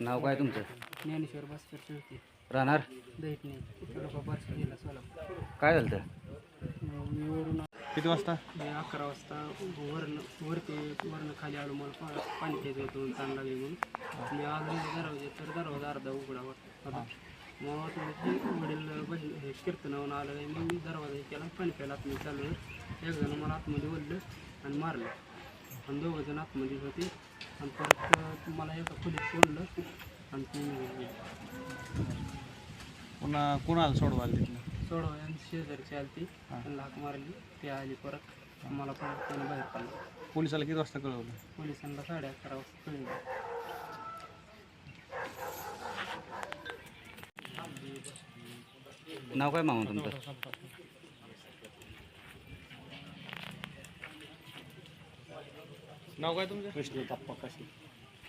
नाव काय तुमचं? ज्ञानेश्वर भास्कर चौथी राहणार? जिल्हा सोलापूर. काय झालं तर? मी वरून किती वाजता? मी अकरा वाजता वरण वरती वरण खाली आलो मला पा- पाणी प्यायचं होतं म्हणून ताण लागली म्हणून मी आलो दरवाजे तर दरवाजा अर्धा उघडा होता मग वाटलं की वडील बहीण हे कीर्तनावरून आलं आहे मग मी दरवाजा हे केला पाणी प्यायला आतमध्ये चालू एक जण मला आतमध्ये ओढलं आणि मारलं. आणि दोघं जण आतमध्ये होते. आणि परत अं, मला एका खोलीत सोडलं आणि ती पुन्हा कोणाला सोडवाल तिथलं सोडवा आणि शेजारची आली ती त्यांना हाक मारली ती आली परत. मला परत त्यानं बाहेर काढलं. पोलिसाला किती वाजता कळवलं? पोलिसांना साडे अकरा वाजता कळलं नाव काय मामा तुमचं? नाव काय तुमचं? कृष्ण टप्पा कशी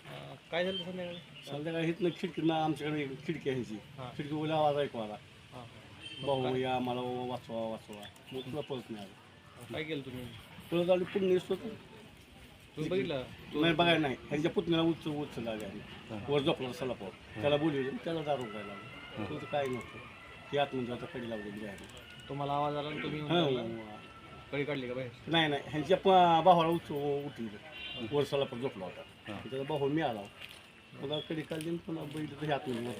अं, काय झालं संध्याकाळी? संध्याकाळी इथनं खिडकीनं आमच्याकडे एक खिडकी आहे ह्याची खिडकी बोला आवाज ऐकू आला. हां. भाऊ या मला वाचवा वाचवा. मग तुला पळत नाही आलं. काय केलं तुम्ही? पळत आली पुण्य होत. तुम्ही बघितलं? नाही बघायला नाही. ह्याच्या पुतण्याला उच्च उच्च लागले आम्ही. वर झोपला सलापावर त्याला बोलवलं त्याला दारू काय लागलं तुझं काय नव्हतं. ती आतमध्ये आता कडी लावलेली आहे तुम्हाला आवाज आला आणि तुम्ही येऊन हां. कळी काढली का बाहेर? नाही नाही. ह्यांच्या प- भावाला उच उठली. वर्षाला पण झोपला होता. त्याचा भाऊ मी आला. मला कडे काल देऊन पुन्हा बैल हात नाही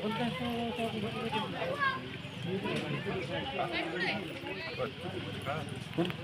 Thank you.